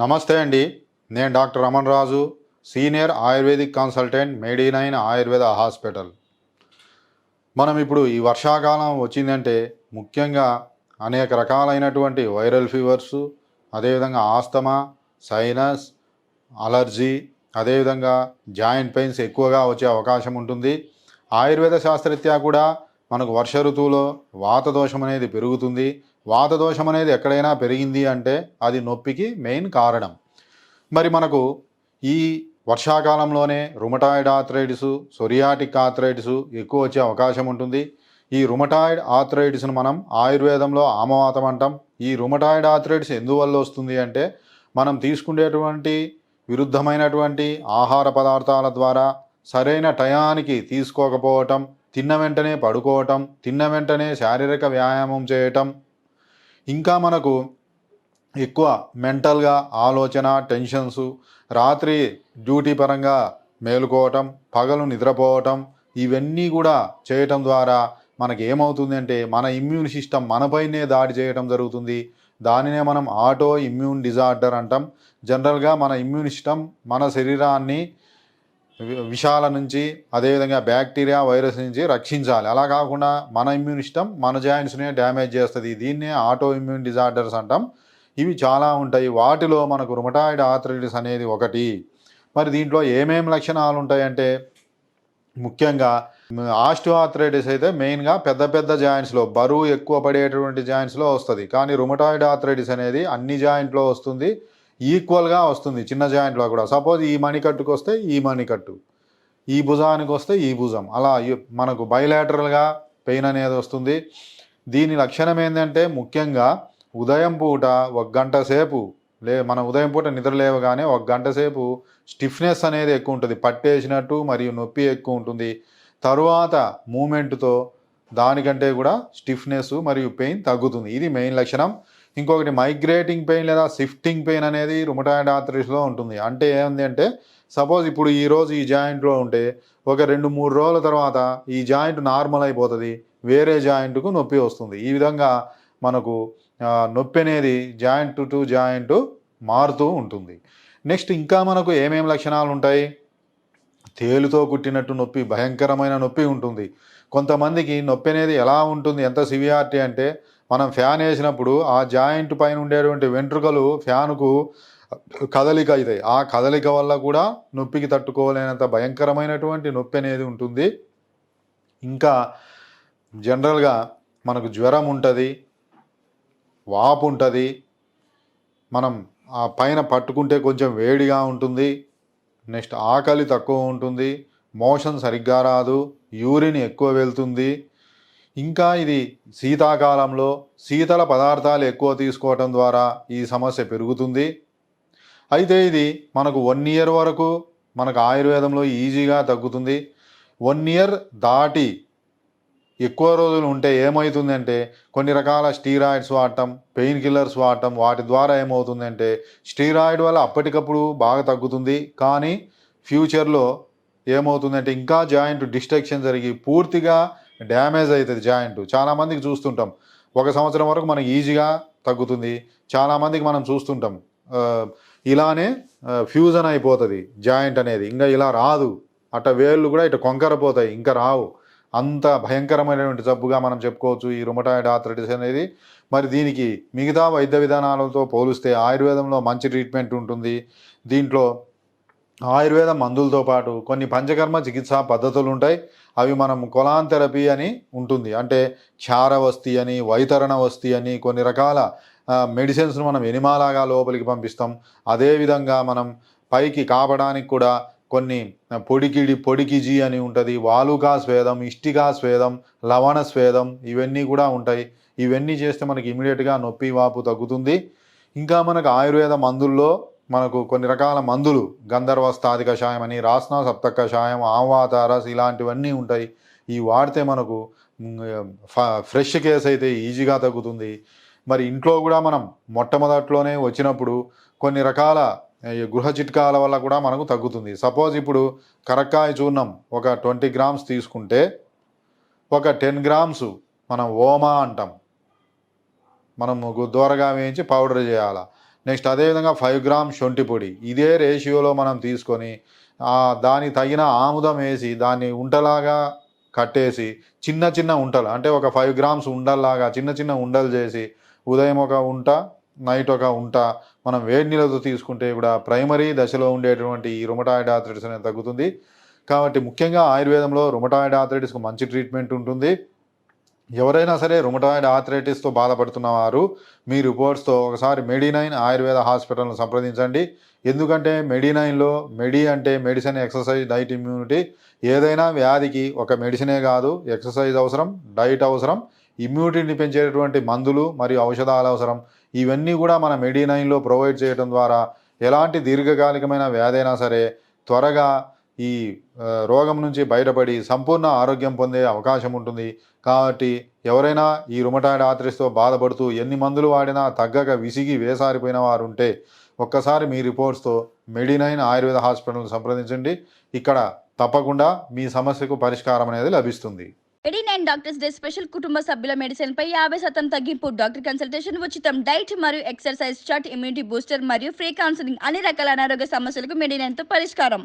నమస్తే అండి. నేను doctor Raman Raju senior ayurvedic consultant Medinine Ayurveda hospital. మనం ఇప్పుడు ఈ వర్షాకాలం వచ్చిందంటే ముఖ్యంగా అనేక రకాలైనటువంటి వైరల్ ఫీవర్స్ అదేవిధంగా ఆస్తమా సైనస్ అలర్జీ అదేవిధంగా జాయింట్ పెయిన్స్ ఎక్కువగా వచ్చే అవకాశం ఉంటుంది. ఆయుర్వేద శాస్త్రరీత్యా కూడా మనకు వర్ష ఋతువులో వాత దోషం అనేది పెరుగుతుంది. వాత దోషం అనేది ఎక్కడైనా పెరిగింది అంటే అది నొప్పికి మెయిన్ కారణం. మరి మనకు ఈ వర్షాకాలంలోనే రుమటాయిడ్ ఆథరైటిస్ సొరియాటిక్ ఆథరైటిస్ ఎక్కువ వచ్చే అవకాశం ఉంటుంది. ఈ రుమటాయిడ్ ఆథరైటిస్ను మనం ఆయుర్వేదంలో ఆమవాతం అంటాం. ఈ రుమటాయిడ్ ఆథరైటిస్ ఎందువల్ల వస్తుంది అంటే మనం తీసుకునేటువంటి విరుద్ధమైనటువంటి ఆహార పదార్థాల ద్వారా సరైన టయానికి తీసుకోకపోవటం తిన్న వెంటనే పడుకోవటం తిన్న వెంటనే శారీరక వ్యాయామం చేయటం ఇంకా మనకు ఎక్కువ మెంటల్గా ఆలోచన టెన్షన్స్ రాత్రి డ్యూటీ పరంగా మేలుకోవటం పగలు నిద్రపోవటం ఇవన్నీ కూడా చేయటం ద్వారా మనకి ఏమవుతుంది అంటే మన ఇమ్యూన్ సిస్టమ్ మనపైనే దాడి చేయటం జరుగుతుంది. దానినే మనం ఆటో ఇమ్యూన్ డిజార్డర్ అంటాం. జనరల్గా మన ఇమ్యూన్ సిస్టమ్ మన శరీరాన్ని విషాల నుంచి అదేవిధంగా బ్యాక్టీరియా వైరస్ నుంచి రక్షించాలి. అలా కాకుండా మన ఇమ్యూన్ సిస్టమ్ మన జాయింట్స్నే డ్యామేజ్ చేస్తుంది. దీన్నే ఆటో ఇమ్యూన్ డిజార్డర్స్ అంటాం. ఇవి చాలా ఉంటాయి. వాటిలో మనకు రుమటాయిడ్ ఆథరైటిస్ అనేది ఒకటి. మరి దీంట్లో ఏమేం లక్షణాలు ఉంటాయంటే ముఖ్యంగా ఆస్టో ఆథరైటిస్ అయితే మెయిన్గా పెద్ద పెద్ద జాయింట్స్లో బరువు ఎక్కువ పడేటువంటి జాయింట్స్లో వస్తుంది. కానీ రుమటాయిడ్ ఆథరైటిస్ అనేది అన్ని జాయింట్లో వస్తుంది. ఈక్వల్గా వస్తుంది చిన్న జాయింట్లో కూడా. సపోజ్ ఈ మణికట్టుకు వస్తే ఈ మణికట్టు ఈ భుజానికి వస్తే ఈ భుజం. అలా మనకు బయలాటరల్గా పెయిన్ అనేది వస్తుంది. దీని లక్షణం ఏంటంటే ముఖ్యంగా ఉదయం పూట ఒక గంట సేపు లే మన ఉదయం పూట నిద్ర లేవగానే ఒక గంట సేపు స్టిఫ్నెస్ అనేది ఎక్కువ ఉంటుంది. పట్టేసినట్టు మరియు నొప్పి ఎక్కువ ఉంటుంది. తరువాత మూమెంట్తో దానికంటే కూడా స్టిఫ్నెస్ మరియు పెయిన్ తగ్గుతుంది. ఇది మెయిన్ లక్షణం. ఇంకొకటి మైగ్రేటింగ్ పెయిన్ లేదా షిఫ్టింగ్ పెయిన్ అనేది రుమటాయిడ్ ఆర్థరిస్లో ఉంటుంది. అంటే ఏంది అంటే సపోజ్ ఇప్పుడు ఈరోజు ఈ జాయింట్లో ఉంటే ఒక రెండు మూడు రోజుల తర్వాత ఈ జాయింట్ నార్మల్ అయిపోతుంది వేరే జాయింట్కు నొప్పి వస్తుంది. ఈ విధంగా మనకు నొప్పి అనేది జాయింట్ టు జాయింట్ మారుతూ ఉంటుంది. నెక్స్ట్ ఇంకా మనకు ఏమేమి లక్షణాలు ఉంటాయి? తేలుతో కుట్టినట్టు నొప్పి భయంకరమైన నొప్పి ఉంటుంది. కొంతమందికి నొప్పి అనేది ఎలా ఉంటుంది ఎంత సివియారిటీ అంటే మనం ఫ్యాన్ వేసినప్పుడు ఆ జాయింట్ పైన ఉండేటువంటి వెంట్రుకలు ఫ్యాన్కు కదలిక అవుతాయి. ఆ కదలిక వల్ల కూడా నొప్పికి తట్టుకోలేనంత భయంకరమైనటువంటి నొప్పి అనేది ఉంటుంది. ఇంకా జనరల్గా మనకు జ్వరం ఉంటుంది వాపు ఉంటుంది మనం ఆ పైన పట్టుకుంటే కొంచెం వేడిగా ఉంటుంది నెక్స్ట్ ఆకలి తక్కువ ఉంటుంది మోషన్ సరిగ్గా రాదు యూరిన్ ఎక్కువ వెళ్తుంది ఇంకా ఇది శీతాకాలంలో శీతల పదార్థాలు ఎక్కువ తీసుకోవటం ద్వారా ఈ సమస్య పెరుగుతుంది. అయితే ఇది మనకు వన్ ఇయర్ వరకు మనకు ఆయుర్వేదంలో ఈజీగా తగ్గుతుంది. వన్ ఇయర్ దాటి ఎక్కువ రోజులు ఉంటే ఏమవుతుందంటే కొన్ని రకాల స్టీరాయిడ్స్ వాడటం పెయిన్ కిల్లర్స్ వాడటం వాటి ద్వారా ఏమవుతుందంటే స్టీరాయిడ్ వల్ల అప్పటికప్పుడు బాగా తగ్గుతుంది. కానీ ఫ్యూచర్లో ఏమవుతుందంటే ఇంకా జాయింట్ డిస్ట్రక్షన్ జరిగి పూర్తిగా డ్యామేజ్ అవుతుంది జాయింట్. చాలామందికి చూస్తుంటాం. ఒక సంవత్సరం వరకు మనకి ఈజీగా తగ్గుతుంది. చాలామందికి మనం చూస్తుంటాం. ఇలానే ఫ్యూజన్ అయిపోతుంది జాయింట్ అనేది. ఇంకా ఇలా రాదు. అట్ట వేళ్ళు కూడా ఇటు కొంకరపోతాయి. ఇంకా రావు. అంత భయంకరమైనటువంటి జబ్బుగా మనం చెప్పుకోవచ్చు ఈ రుమటాయిడ్ ఆథరైటిస్ అనేది. మరి దీనికి మిగతా వైద్య విధానాలతో పోలిస్తే ఆయుర్వేదంలో మంచి ట్రీట్మెంట్ ఉంటుంది. దీంట్లో ఆయుర్వేద మందులతో పాటు కొన్ని పంచకర్మ చికిత్సా పద్ధతులు ఉంటాయి. అవి మనం కొలాన్ థెరపీ అని ఉంటుంది. అంటే క్షారవస్తి అని వైతరణ వస్తి అని కొన్ని రకాల మెడిసిన్స్ను మనం ఎనిమాలాగా లోపలికి పంపిస్తాం. అదేవిధంగా మనం పైకి కాపడానికి కూడా కొన్ని పొడికిడి పొడికిజి అని ఉంటుంది. వాలుకా స్వేదం ఇష్టికా స్వేదం లవణ స్వేదం ఇవన్నీ కూడా ఉంటాయి. ఇవన్నీ చేస్తే మనకి ఇమీడియట్గా నొప్పి వాపు తగ్గుతుంది. ఇంకా మనకు ఆయుర్వేద మందుల్లో మనకు కొన్ని రకాల మందులు గంధర్వస్థాది కషాయం అని రాస్నా సప్త కషాయం ఆవాతారస్ ఇలాంటివన్నీ ఉంటాయి. ఈ వాడితే మనకు ఫ- ఫ్రెష్ కేస్ అయితే ఈజీగా తగ్గుతుంది. మరి ఇంట్లో కూడా మనం మొట్టమొదట్లోనే వచ్చినప్పుడు కొన్ని రకాల ఈ గృహ చిట్కాల వల్ల కూడా మనకు తగ్గుతుంది. సపోజ్ ఇప్పుడు కరక్కాయ చూర్ణం ఒక ట్వంటీ గ్రామ్స్ తీసుకుంటే ఒక టెన్ గ్రామ్స్ మనం ఓమా అంటాం. మనం దూరగా వేయించి పౌడర్ చేయాలి? నెక్స్ట్ అదేవిధంగా ఫైవ్ గ్రామ్ శొంఠి పొడి. ఇదే రేషియోలో మనం తీసుకొని దానికి తగిన ఆముదం వేసి దాన్ని ఉంటలాగా కట్టేసి చిన్న చిన్న ఉంటలు అంటే ఒక ఫైవ్ గ్రామ్స్ ఉండల్లాగా చిన్న చిన్న ఉండలు చేసి ఉదయం ఒక ఉంట నైట్ ఒక ఉంట మనం వేడి నీళ్ళతో తీసుకుంటే కూడా ప్రైమరీ దశలో ఉండేటువంటి ఈ రుమటాయిడ్ ఆథరైటిస్ అనేది తగ్గుతుంది. కాబట్టి ముఖ్యంగా ఆయుర్వేదంలో రుమటాయిడ్ ఆథరైటిస్కు మంచి ట్రీట్మెంట్ ఉంటుంది. ఎవరైనా సరే రుమటాయిడ్ ఆథరైటిస్తో బాధపడుతున్న వారు మీ రిపోర్ట్స్తో ఒకసారి మెడినైన్ ఆయుర్వేద హాస్పిటల్ను సంప్రదించండి. ఎందుకంటే మెడినైన్లో మెడి అంటే మెడిసిన్ ఎక్సర్సైజ్ డైట్ ఇమ్యూనిటీ ఏదైనా వ్యాధికి ఒక మెడిసినే కాదు. ఎక్సర్సైజ్ అవసరం డైట్ అవసరం ఇమ్యూనిటీని పెంచేటటువంటి మందులు మరియు ఔషధాలు అవసరం. ఇవన్నీ కూడా మన మెడినైన్లో ప్రొవైడ్ చేయడం ద్వారా ఎలాంటి దీర్ఘకాలికమైన వ్యాధి అయినా సరే త్వరగా ఈ రోగం నుంచి బయటపడి సంపూర్ణ ఆరోగ్యం పొందే అవకాశం ఉంటుంది. కాబట్టి ఎవరైనా ఈ రుమటాయిడ్ ఆత్రిస్తో బాధపడుతూ ఎన్ని మందులు వాడినా తగ్గక విసిగి వేసారిపోయిన వారు ఉంటే ఒక్కసారి మీ రిపోర్ట్స్తో మెడినైన్ ఆయుర్వేద హాస్పిటల్ సంప్రదించండి. ఇక్కడ తప్పకుండా మీ సమస్యకు పరిష్కారం అనేది లభిస్తుంది. ఎడీ నైన్ డాక్టర్స్ డే స్పెషల్ కుటుంబ సభ్యుల మెడిసిన్ పై యాభై శాతం తగ్గింపు డాక్టర్ కన్సల్టేషన్ ఉచితం డైట్ మరియు ఎక్సర్సైజ్ చార్ట్ ఇమ్యూనిటీ బూస్టర్ మరియు ఫ్రీ కౌన్సిలింగ్ అన్ని రకాల అనారోగ్య సమస్యలకు మెడినైన్తో పరిష్కారం.